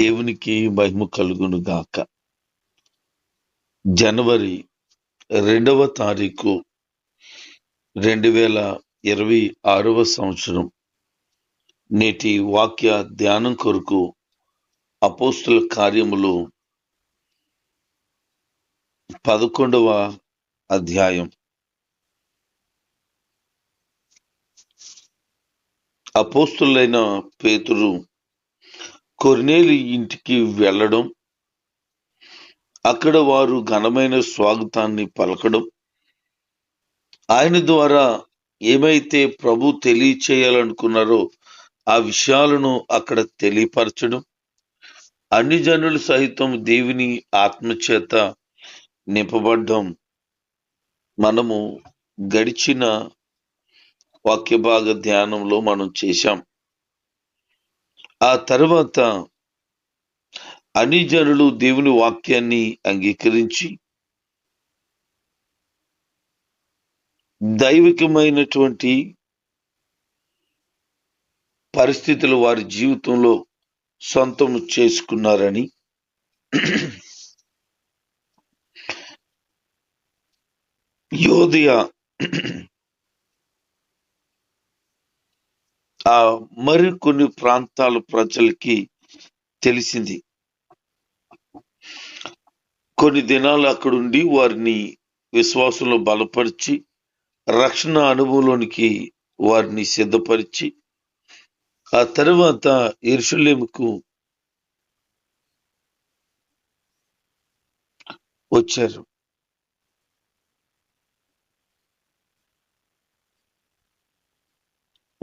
దేవునికి మహిమ కలుగును గాక. జనవరి రెండవ తారీఖు రెండు వేల ఇరవై ఆరవ సంవత్సరం. నేటి వాక్య ధ్యానం కొరకు అపోస్తుల కార్యములు పదకొండవ అధ్యాయం. అపోస్తులైన పేతురు కొర్నేలి ఇంటికి వెళ్ళడం అక్కడ వారు ఘనమైన స్వాగతాన్ని పలకడం ఆయన ద్వారా ఏమైతే ప్రభు తెలియచేయాలనుకున్నారో ఆ విషయాలను అక్కడ తెలియపరచడం అన్ని జనులు సహితం దేవుని ఆత్మచేత నింపబడ్డం మనము గడిచిన వాక్య భాగ ధ్యానంలో మనం చేశాం. ఆ తర్వాత అన్ని జనులు దేవుని వాక్యాన్ని అంగీకరించి దైవికమైనటువంటి పరిస్థితులు వారి జీవితంలో సొంతం చేసుకున్నారని యోధయ ఆ మరి కొన్ని ప్రాంతాల ప్రజలకి తెలిసింది. కొన్ని దినాలు అక్కడుండి వారిని విశ్వాసంలో బలపరిచి రక్షణ అనుభవంలోనికి వారిని సిద్ధపరిచి ఆ తర్వాత ఎరుషలేముకు వచ్చారు.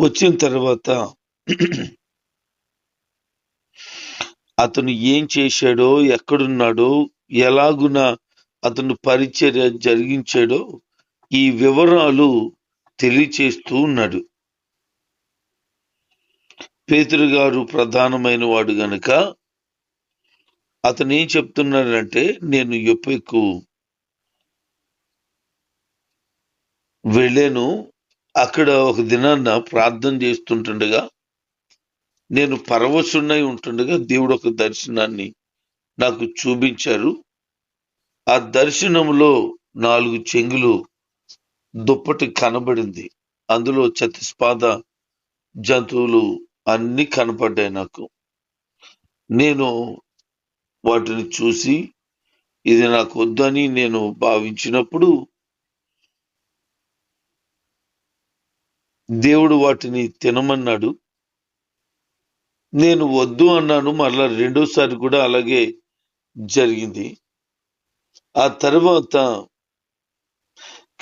వచ్చిన తర్వాత అతను ఏం చేశాడో ఎక్కడున్నాడో ఎలాగున అతను పరిచర్య జరిగించాడో ఈ వివరాలు తెలియచేస్తూ ఉన్నాడు. పేతురు గారు ప్రధానమైన వాడు గనక అతను ఏం చెప్తున్నాడంటే నేను ఎప్పుకు వెళ్ళాను అక్కడ ఒక దినాన్న ప్రార్థన చేస్తుంటుండగా నేను పరవశున్నై ఉంటుండగా దేవుడు ఒక దర్శనాన్ని నాకు చూపించారు. ఆ దర్శనంలో నాలుగు చెంగులు దుప్పటి కనబడింది. అందులో చతిస్పాద జంతువులు అన్ని కనపడ్డాయి నాకు. నేను వాటిని చూసి ఇది నాకు వద్దని నేను భావించినప్పుడు దేవుడు వాటిని తినమన్నాడు. నేను వద్దు అన్నాను. మరలా రెండోసారి కూడా అలాగే జరిగింది. ఆ తర్వాత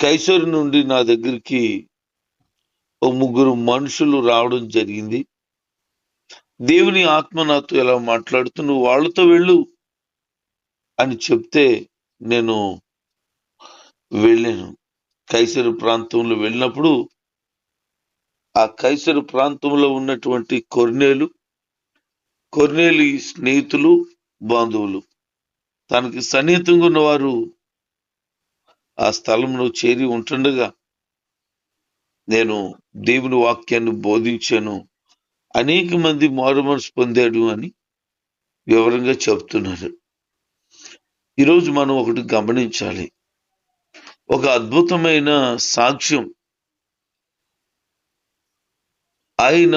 కైసరు నుండి నా దగ్గరికి ఓ ముగ్గురు మనుషులు రావడం జరిగింది. దేవుని ఆత్మ నాతో ఎలా మాట్లాడుతూ నువ్వు వాళ్ళతో వెళ్ళు అని చెప్తే నేను వెళ్ళాను. కైసరు ప్రాంతంలో వెళ్ళినప్పుడు ఆ కైసరు ప్రాంతంలో ఉన్నటువంటి కొర్నేలు కొర్నేలి స్నేహితులు బంధువులు. తనకి సన్నిహితంగా ఉన్నవారు ఆ స్థలంలో చేరి ఉంటుండగా నేను దేవుని వాక్యాన్ని బోధించాను అనేక మంది మారు మనసు పొందాడు అని వివరంగా చెప్తున్నారు ఈరోజు మనం ఒకటి గమనించాలి. ఒక అద్భుతమైన సాక్ష్యం ఆయన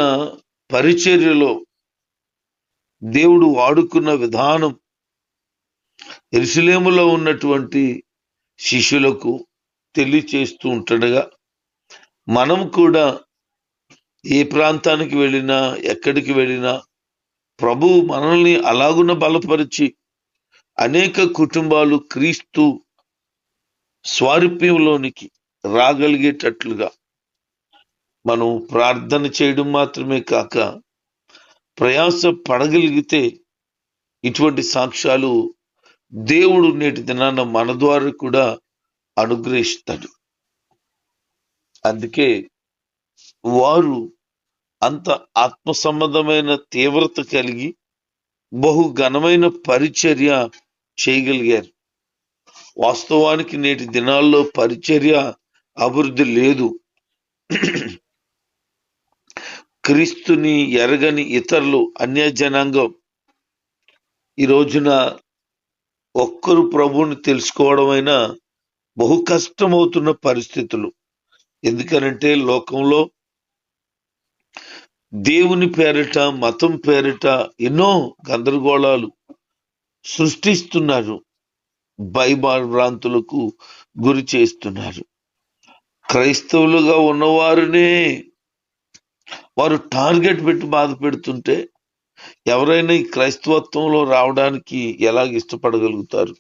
పరిచర్యలో దేవుడు వాడుకున్న విధానం ఎరుసలేములో ఉన్నటువంటి శిష్యులకు తెలియచేస్తూ ఉంటుండగా మనం కూడా ఏ ప్రాంతానికి వెళ్ళినా ఎక్కడికి వెళ్ళినా ప్రభు మనల్ని అలాగున బలపరిచి అనేక కుటుంబాలు క్రీస్తు స్వారూప్యంలోనికి రాగలిగేటట్లుగా మనం ప్రార్థన చేయడం మాత్రమే కాక ప్రయాస పడగలిగితే ఇటువంటి సాక్ష్యాలు దేవుడు నేటి దినాన మన ద్వారా కూడా అనుగ్రహిస్తాడు. అందుకే వారు అంత ఆత్మ సంబంధమైన తీవ్రత కలిగి బహు ఘనమైన పరిచర్య చేయగలిగారు. వాస్తవానికి నేటి దినాల్లో పరిచర్య అభివృద్ధి లేదు. క్రీస్తుని ఎరగని ఇతరులు అన్య జనాంగం ఈ రోజున ఒక్కరు ప్రభువుని తెలుసుకోవడమైనా బహు కష్టమవుతున్న పరిస్థితులు. ఎందుకనంటే లోకంలో దేవుని పేరిట మతం పేరిట ఎన్నో గందరగోళాలు సృష్టిస్తున్నారు. భయభ్రాంతులకు గురి చేస్తున్నారు. క్రైస్తవులుగా ఉన్నవారినే వారు టార్గెట్ పెట్టి బాధ పెడుతుంటే ఎవరైనా ఈ క్రైస్తవత్వంలో రావడానికి ఎలాగ ఇష్టపడగలుగుతారు?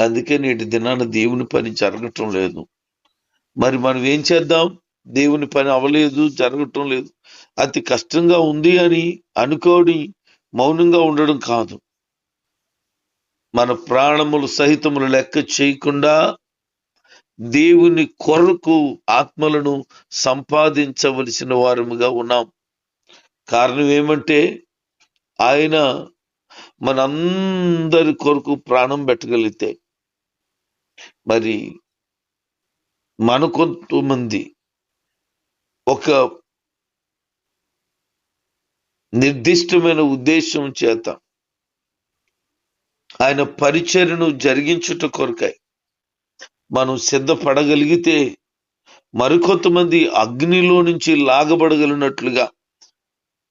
అందుకే నేటి దినాన దేవుని పని జరగటం లేదు. మరి మనం ఏం చేద్దాం? దేవుని పని అవ్వలేదు జరగటం లేదు. అతి కష్టంగా ఉంది అని అనుకోని మౌనంగా ఉండడం కాదు. మన ప్రాణములు సహితములు లెక్క చేయకుండా దేవుని కొరకు ఆత్మలను సంపాదించవలసిన వారముగా ఉన్నాం. కారణం ఏమంటే ఆయన మనందరి కొరకు ప్రాణం పెట్టగలిగితే మరి మన కొంతమంది ఒక నిర్దిష్టమైన ఉద్దేశం చేత ఆయన పరిచర్ను జరిగించుట కొరకాయి మనం సిద్ధపడగలిగితే మరికొంతమంది అగ్నిలో నుంచి లాగబడగలిగినట్లుగా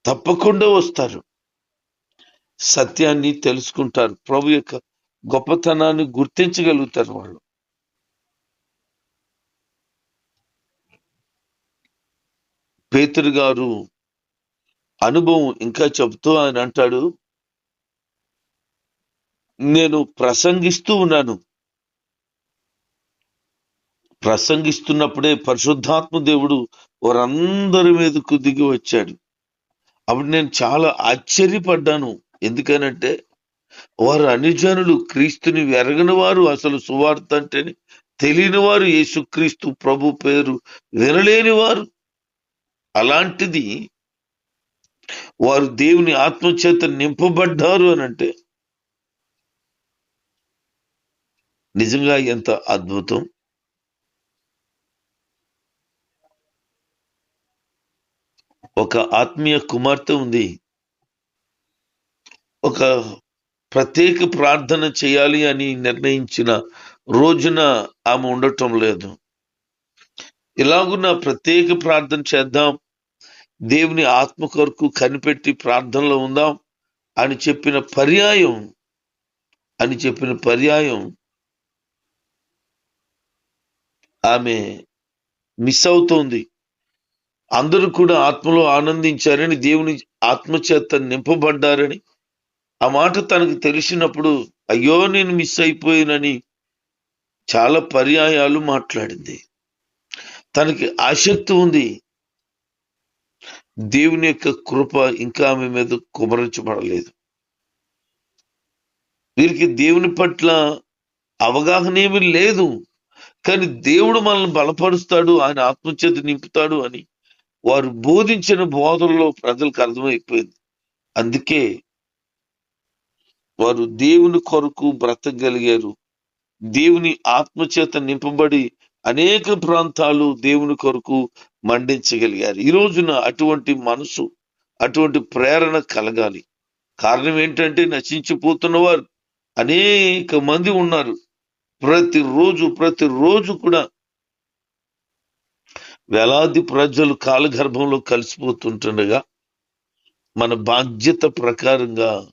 తప్పకుండా వస్తారు. సత్యాన్ని తెలుసుకుంటారు. ప్రభు యొక్క గొప్పతనాన్ని గుర్తించగలుగుతారు వాళ్ళు. పేతురు గారు అనుభవం ఇంకా చెబుతూ ఆయన అంటాడు నేను ప్రసంగిస్తూ ఉన్నాను. ప్రసంగిస్తున్నప్పుడే పరిశుద్ధాత్మ దేవుడు వారందరి మీదకు దిగి వచ్చాడు. అప్పుడు నేను చాలా ఆశ్చర్యపడ్డాను. ఎందుకనంటే వారు అనిజనులు క్రీస్తుని ఎరగని వారు అసలు సువార్త అంటే తెలియని వారు యేసుక్రీస్తు ప్రభు పేరు వినలేని వారు. అలాంటిది వారు దేవుని ఆత్మచేత నింపబడ్డారు అని అంటే నిజంగా ఎంత అద్భుతం. ఒక ఆత్మీయ కుమార్తె ఉంది. ఒక ప్రత్యేక ప్రార్థన చేయాలి అని నిర్ణయించిన రోజున ఆమె ఉండటం లేదు. ఇలాగున్న ప్రత్యేక ప్రార్థన చేద్దాం. దేవుని ఆత్మ కొరకు కనిపెట్టి ప్రార్థనలో ఉందాం అని చెప్పిన పర్యాయం అని చెప్పిన పర్యాయం ఆమె మిస్ అవుతోంది. అందరూ కూడా ఆత్మలో ఆనందించారని దేవుని ఆత్మచేత నింపబడ్డారని. ఆ మాట తనకు తెలిసినప్పుడు అయ్యో నేను మిస్ అయిపోయానని చాలా పర్యాయాలు మాట్లాడింది. తనకి ఆసక్తి ఉంది. దేవుని యొక్క కృప ఇంకా ఆమె మీద కుమరించబడలేదు. వీరికి దేవుని పట్ల అవగాహన ఏమీ లేదు. కానీ దేవుడు మనల్ని బలపరుస్తాడు ఆయన ఆత్మచేత నింపుతాడు అని వారు బోధించిన బోధనలో ప్రజలకు అర్థమైపోయింది. అందుకే వారు దేవుని కొరకు బ్రతకగలిగారు దేవుని ఆత్మచేత నింపబడి అనేక ప్రాంతాలు దేవుని కొరకు మండించగలిగారు. ఈ రోజున అటువంటి మనసు అటువంటి ప్రేరణ కలగాలి. కారణం ఏంటంటే నశించిపోతున్న వారు అనేక మంది ఉన్నారు. ప్రతిరోజు ప్రతిరోజు కూడా వేలాది ప్రజలు కాలగర్భంలో కలిసిపోతుంటుండగా మన బాధ్యత ప్రకారంగా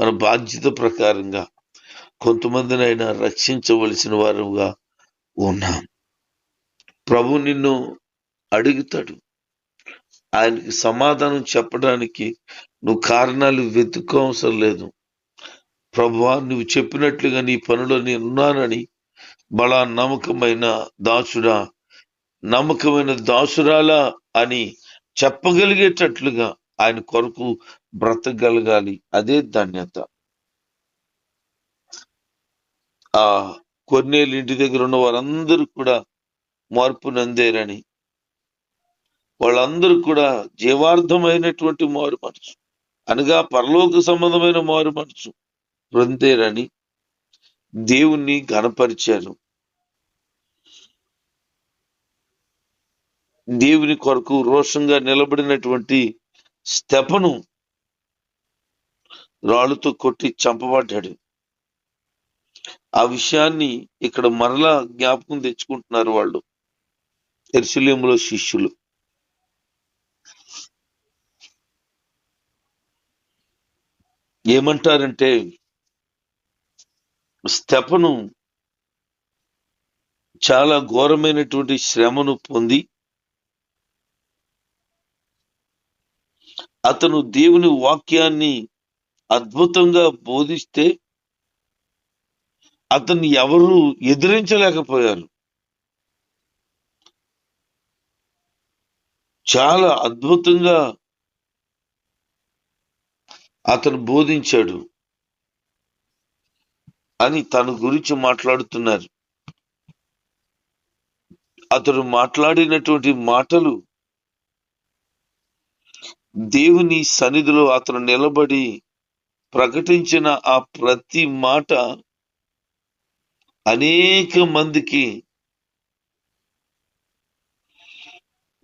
మన బాధ్యత ప్రకారంగా కొంతమందినైనా రక్షించవలసిన వారుగా ఉన్నాం. ప్రభు నిన్ను అడుగుతాడు. ఆయనకి సమాధానం చెప్పడానికి నువ్వు కారణాలు వెతుక్కోవసరం లేదు. ప్రభువా నువ్వు చెప్పినట్లుగా నీ పనిలో నేను ఉన్నానని బలా నమ్మకమైన దాసుడా నమ్మకమైన దాసురాలా అని చెప్పగలిగేటట్లుగా ఆయన కొరకు బ్రతకగలగాలి. అదే ధన్యత. ఆ కొన్నేళ్ళు ఇంటి దగ్గర ఉన్న వారందరూ కూడా మార్పు నందేరని. వాళ్ళందరూ కూడా జీవార్థమైనటువంటి మారు మనసు. అనగా పరలోక సంబంధమైన మారు మనసు పొందేరని దేవుణ్ణి గణపరిచారు దేవుని కొరకు రోషంగా నిలబడినటువంటి స్తెపను రాళ్ళతో కొట్టి చంపబడ్డాడు. ఆ విషయాన్ని ఇక్కడ మరలా జ్ఞాపకం తెచ్చుకుంటున్నారు వాళ్ళు. ఎరుసలేములో శిష్యులు. ఏమంటారంటే స్తెపను చాలా ఘోరమైనటువంటి శ్రమను పొంది అతను దేవుని వాక్యాన్ని అద్భుతంగా బోధిస్తే అతన్ని ఎవరు ఎదిరించలేకపోయారు. చాలా అద్భుతంగా అతను బోధించాడు అని తన గురించి మాట్లాడుతున్నారు. అతడు మాట్లాడినటువంటి మాటలు దేవుని సన్నిధిలో అతను నిలబడి ప్రకటించిన ఆ ప్రతి మాట అనేక మందికి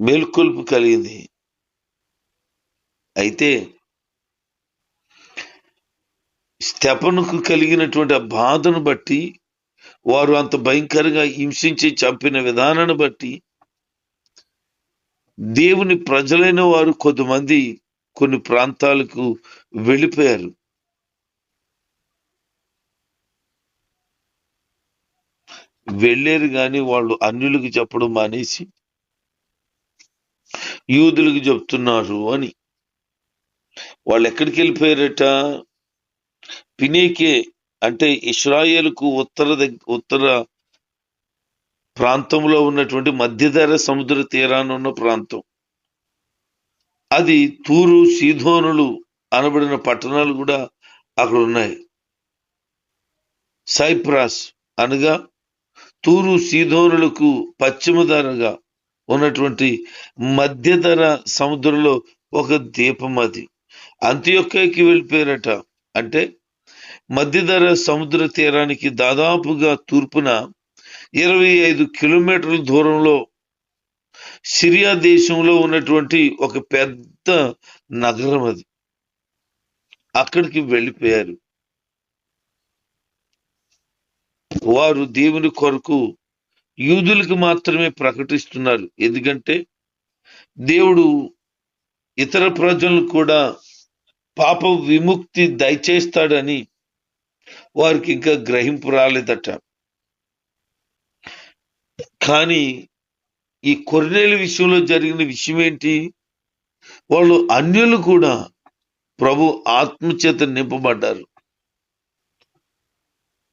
మేల్కొల్పు కలిగింది. అయితే స్తెపనుకు కలిగినటువంటి ఆ బాధను బట్టి వారు అంత భయంకరంగా హింసించి చంపిన విధానాన్ని బట్టి దేవుని ప్రజలైన వారు కొంతమంది కొన్ని ప్రాంతాలకు వెళ్ళిపోయారు. వెళ్ళారు కానీ వాళ్ళు అన్యులకు చెప్పడం మానేసి యూదులకు చెప్తున్నారు అని. వాళ్ళు ఎక్కడికి వెళ్ళిపోయారట? పినేకే అంటే ఇస్రాయేల్కు ఉత్తర ఉత్తర ప్రాంతంలో ఉన్నటువంటి మధ్యధర సముద్ర తీరాన ఉన్న ప్రాంతం. అది తూరు సీధోనులు అనబడిన పట్టణాలు కూడా అక్కడ ఉన్నాయి. సైప్రాస్ అనగా తూరు సీధోనులకు పశ్చిమధరగా ఉన్నటువంటి మధ్యధర సముద్రంలో ఒక దీపం అది. అంత్యొక్కకి వెళ్ళిపోయారట. అంటే మధ్యధర సముద్ర తీరానికి దాదాపుగా తూర్పున ఇరవై ఐదు కిలోమీటర్ల దూరంలో సిరియా దేశంలో ఉన్నటువంటి ఒక పెద్ద నగరం అది. అక్కడికి వెళ్ళిపోయారు. వారు దేవుని కొరకు యూదులకు మాత్రమే ప్రకటిస్తున్నారు. ఎందుకంటే దేవుడు ఇతర ప్రజలను కూడా పాప విముక్తి దయచేస్తాడని వారికి ఇంకా గ్రహింపు రాలేదట. కానీ ఈ కొర్నేలు విషయంలో జరిగిన విషయం ఏంటి వాళ్ళు అన్యులు కూడా ప్రభు ఆత్మచేత నింపబడ్డారు.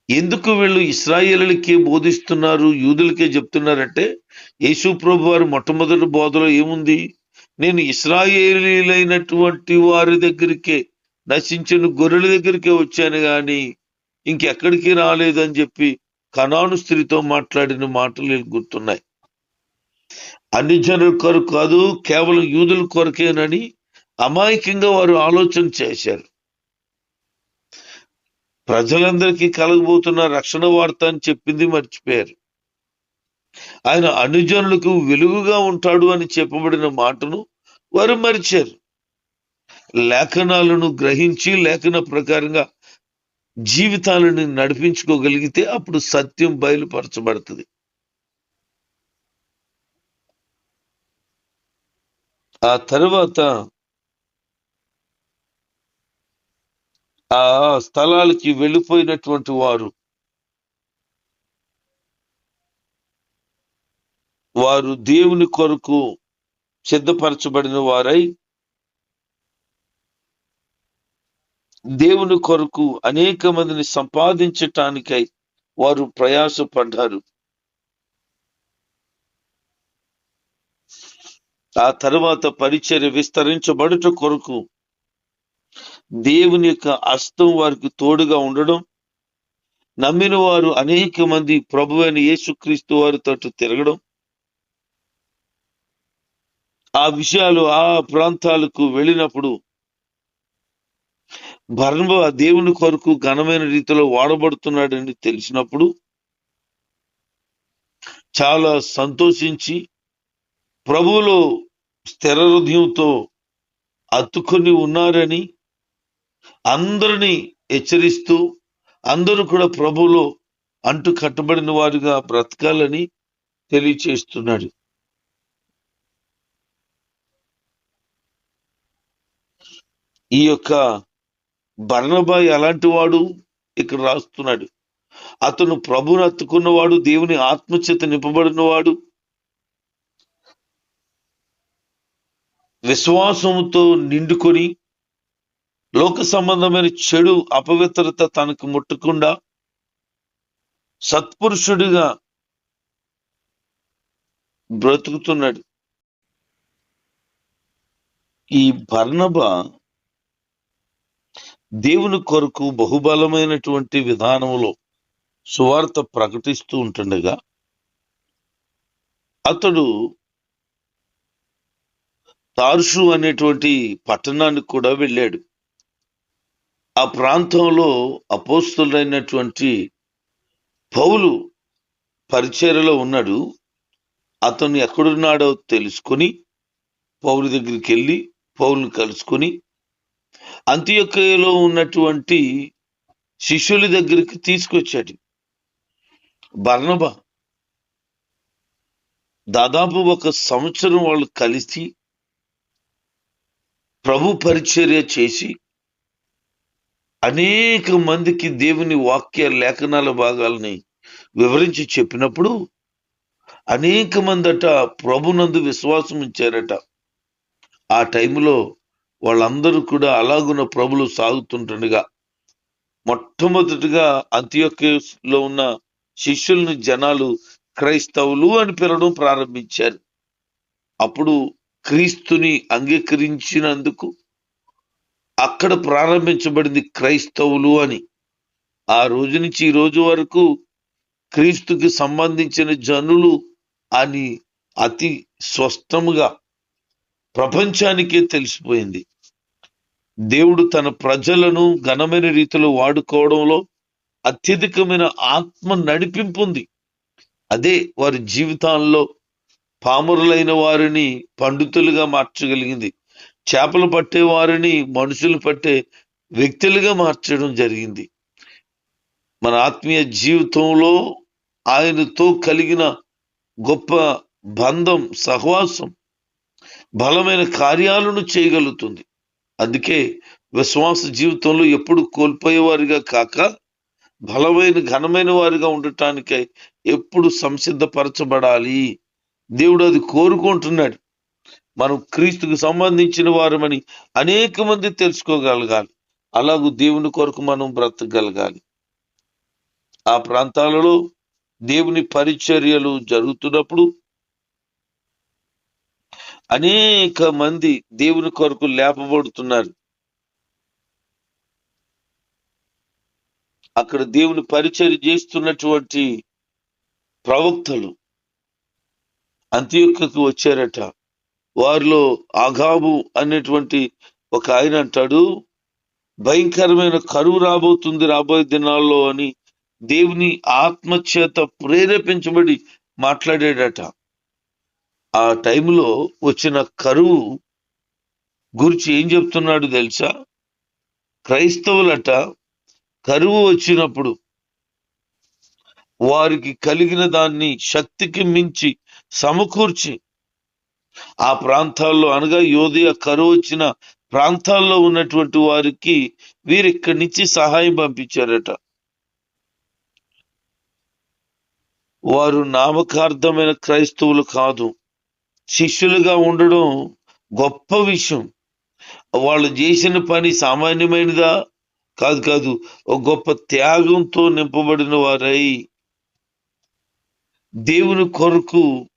ఎందుకు వీళ్ళు ఇస్రాయేలులకే బోధిస్తున్నారు యూదులకే చెప్తున్నారంటే యేసు ప్రభు వారి మొట్టమొదటి బోధలో ఏముంది? నేను ఇస్రాయేలీలైనటువంటి వారి దగ్గరికే నశించిన గొర్రెల దగ్గరికే వచ్చాను కానీ ఇంకెక్కడికి రాలేదని చెప్పి కణాను స్త్రీతో మాట్లాడిన మాటలు గుర్తున్నాయి. అన్ని జనుల కొరకు కాదు కేవలం యూదుల కొరకేనని అమాయకంగా వారు ఆలోచన చేశారు. ప్రజలందరికీ కలగబోతున్న రక్షణ వార్త అని చెప్పింది మర్చిపోయారు. ఆయన అనుజనులకు వెలుగుగా ఉంటాడు అని చెప్పబడిన మాటను వారు మరిచారు. లేఖనాలను గ్రహించి లేఖన ప్రకారంగా జీవితాలను నడిపించుకోగలిగితే అప్పుడు సత్యం బయలుపరచబడుతుంది. ఆ తర్వాత ఆ స్థలాలకి వెళ్ళిపోయినటువంటి వారు వారు దేవుని కొరకు సిద్ధపరచబడిన వారై దేవుని కొరకు అనేక మందిని సంపాదించటానికై వారు ప్రయాసపడ్డారు. ఆ తర్వాత పరిచర్య విస్తరించబడుట కొరకు దేవుని యొక్క అస్తం వారికి తోడుగా ఉండడం నమ్మిన వారు అనేక మంది ప్రభు అయిన యేసుక్రీస్తు వారితో తిరగడం ఆ విషయాలు ఆ ప్రాంతాలకు వెళ్ళినప్పుడు భర్మ దేవుని కొరకు ఘనమైన రీతిలో వాడబడుతున్నాడని తెలిసినప్పుడు చాలా సంతోషించి ప్రభువులో స్థిర హృదయంతో అత్తుకొని ఉన్నారని అందరినీ హెచ్చరిస్తూ అందరూ కూడా ప్రభువులో అంటు కట్టబడిన వారుగా బ్రతకాలని తెలియచేస్తున్నాడు. ఈ యొక్క బర్ణబా ఎలాంటి వాడు ఇక్కడ రాస్తున్నాడు. అతను ప్రభుని అత్తుకున్నవాడు దేవుని ఆత్మచేత నింపబడినవాడు. విశ్వాసంతో నిండుకొని లోక సంబంధమైన చెడు అపవిత్రత తనకు ముట్టకుండా సత్పురుషుడిగా బ్రతుకుతున్నాడు. ఈ బర్ణబ దేవుని కొరకు బహుబలమైనటువంటి విధానంలో సువార్త ప్రకటిస్తూ ఉంటుండగా అతడు తార్షు అనేటువంటి పట్టణానికి కూడా వెళ్ళాడు. ఆ ప్రాంతంలో అపోస్తులైనటువంటి పౌలు పరిచయలో ఉన్నాడు. అతను ఎక్కడున్నాడో తెలుసుకొని పౌలు దగ్గరికి వెళ్ళి పౌలుని కలుసుకొని అంత్యక్రియలో ఉన్నటువంటి శిష్యుల దగ్గరికి తీసుకొచ్చాడు. బర్ణబ దాదాపు ఒక సంవత్సరం వాళ్ళు కలిసి ప్రభు పరిచర్య చేసి అనేక మందికి దేవుని వాక్య లేఖనాల భాగాల్ని వివరించి చెప్పినప్పుడు అనేక మందట ప్రభునందు విశ్వాసం ఇచ్చారట ఆ టైంలో వాళ్ళందరూ కూడా అలాగున్న ప్రభులు సాగుతుంటుండగా మొట్టమొదటిగా అంత్యోక్యలో ఉన్న శిష్యుల్ని జనాలు క్రైస్తవులు అని పిలవడం ప్రారంభించారు. అప్పుడు క్రీస్తుని అంగీకరించినందుకు అక్కడ ప్రారంభించబడింది క్రైస్తవులు అని. ఆ రోజు నుంచి ఈ రోజు వరకు క్రీస్తుకి సంబంధించిన జనులు అని అతి స్పష్టముగా ప్రపంచానికే తెలిసిపోయింది. దేవుడు తన ప్రజలను ఘనమైన రీతిలో వాడుకోవడంలో అత్యధికమైన ఆత్మ నడిపింపు ఉంది. అదే వారి జీవితాల్లో పామురులైన వారిని పండితులుగా మార్చగలిగింది. చేపలు పట్టే వారిని మనుషులు పట్టే వ్యక్తులుగా మార్చడం జరిగింది. మన ఆత్మీయ జీవితంలో ఆయనతో కలిగిన గొప్ప బంధం సహవాసం బలమైన కార్యాలను చేయగలుగుతుంది. అందుకే విశ్వాస జీవితంలో ఎప్పుడు కోల్పోయేవారిగా కాక బలమైన ఘనమైన వారిగా ఉండటానికై ఎప్పుడు సంసిద్ధపరచబడాలి. దేవుడు అది కోరుకుంటున్నాడు. మనం క్రీస్తుకు సంబంధించిన వారమని అనేక మంది తెలుసుకోగలగాలి. అలాగూ దేవుని కొరకు మనం బ్రతకగలగాలి. ఆ ప్రాంతాలలో దేవుని పరిచర్యలు జరుగుతున్నప్పుడు అనేక మంది దేవుని కొరకు లేపబడుతున్నారు. అక్కడ దేవుని పరిచయం చేస్తున్నటువంటి ప్రవక్తలు అంత్యొక్కకు వచ్చారట. వారిలో ఆగాబు అనేటువంటి ఒక ఆయన అంటాడు భయంకరమైన కరువు రాబోతుంది రాబోయే దినాల్లో అని దేవుని ఆత్మచేత ప్రేరేపించబడి మాట్లాడాడట. ఆ టైంలో వచ్చిన కరువు గురించి ఏం చెప్తున్నాడు తెలుసా? క్రైస్తవులట కరువు వచ్చినప్పుడు వారికి కలిగిన దాన్ని శక్తికి మించి సమకూర్చి ఆ ప్రాంతాల్లో అనగా యోధయ కరువు వచ్చిన ప్రాంతాల్లో ఉన్నటువంటి వారికి వీరు ఇక్కడి నుంచి సహాయం పంపించారట. వారు నామకార్థమైన క్రైస్తవులు కాదు. శిష్యులుగా ఉండడం గొప్ప విషయం. వాళ్ళు చేసిన పని సామాన్యమైనదా? కాదు కాదు. ఒక గొప్ప త్యాగంతో నింపబడిన వారై దేవుని కొరకు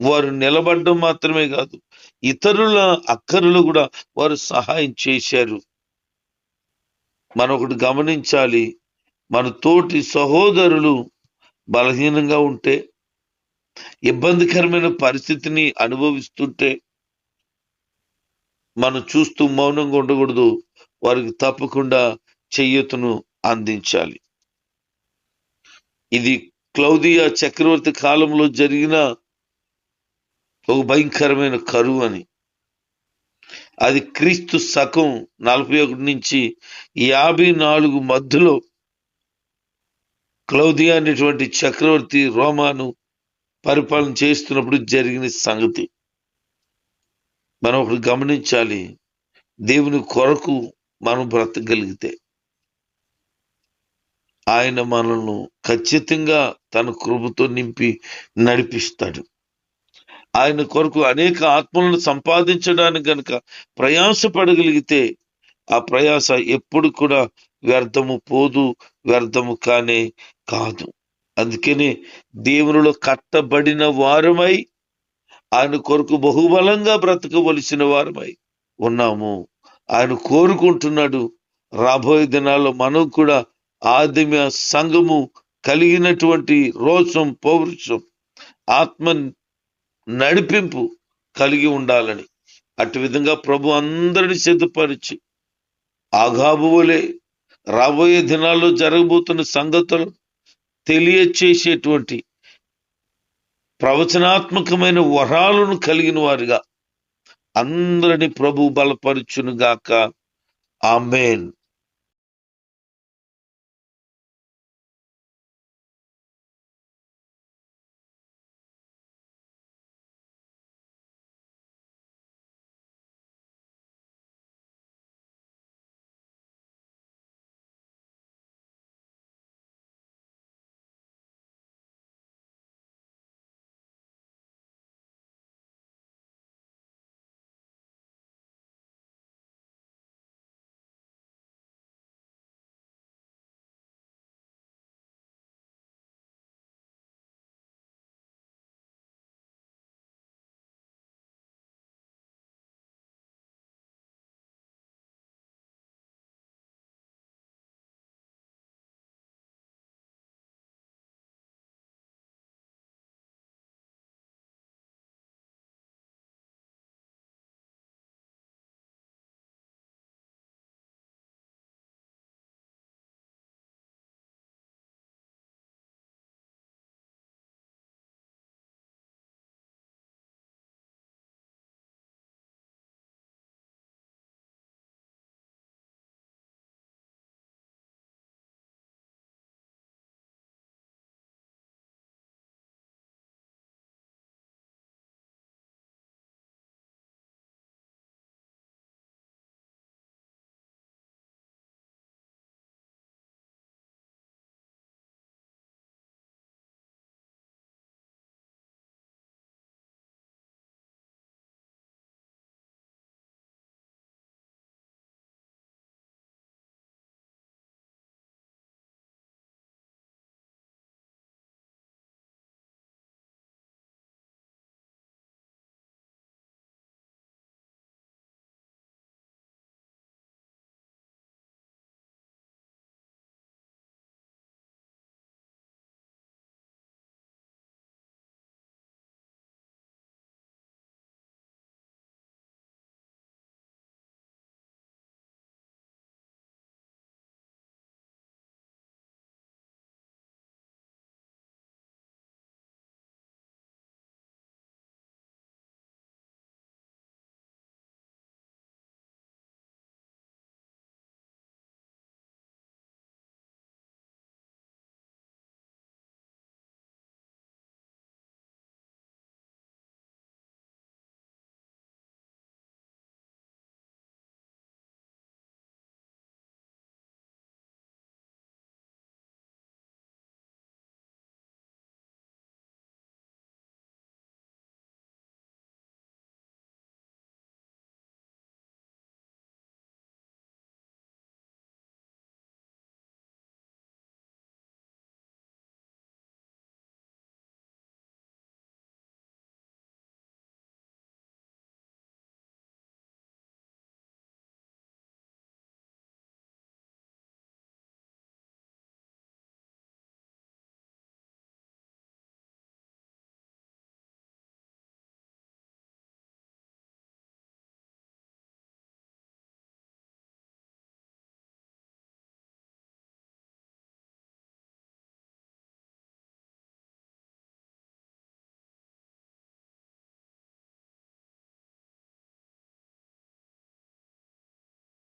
వారు నిలబడడం మాత్రమే కాదు ఇతరుల అక్కరులు కూడా వారు సహాయం చేశారు. మనం ఒకటి గమనించాలి. మన తోటి సహోదరులు బలహీనంగా ఉంటే ఇబ్బందికరమైన పరిస్థితిని అనుభవిస్తుంటే మనం చూస్తూ మౌనంగా ఉండకూడదు. వారికి తప్పకుండా చెయ్యతును అందించాలి. ఇది క్లౌదియా చక్రవర్తి కాలంలో జరిగిన ఒక భయంకరమైన కరువు అని. అది క్రీస్తు శకం నలభై ఒకటి నుంచి యాభై నాలుగు మధ్యలో క్లౌదియా అనేటువంటి చక్రవర్తి రోమాను పరిపాలన చేస్తున్నప్పుడు జరిగిన సంగతి. మనం ఒకటి గమనించాలి. దేవుని కొరకు మనం బ్రతకగలిగితే ఆయన మనల్ని ఖచ్చితంగా తన కృపతో నింపి నడిపిస్తాడు. ఆయన కొరకు అనేక ఆత్మలను సంపాదించడానికి గనుక ప్రయాసపడగలిగితే ఆ ప్రయాస ఎప్పుడు కూడా వ్యర్థము పోదు వ్యర్థము కానే కాదు. అందుకని దేవునిలో కట్టబడిన వారమై ఆయన కొరకు బహుబలంగా బ్రతకవలసిన వారమై ఉన్నాము. ఆయన కోరుకుంటున్నాడు రాబోయే దినాల్లో మనం కూడా ఆదిమ సంఘము కలిగినటువంటి రోషం పౌరుషం ఆత్మ నడిపింపు కలిగి ఉండాలని. అటు విధంగా ప్రభు అందరిని సిద్ధపరిచి ఆగాబువులే రాబోయే దినాల్లో జరగబోతున్న సంగతులు తెలియచేసేటువంటి ప్రవచనాత్మకమైన వరాలను కలిగిన వారుగా అందరిని ప్రభు బలపరుచునుగాక. ఆమెన్.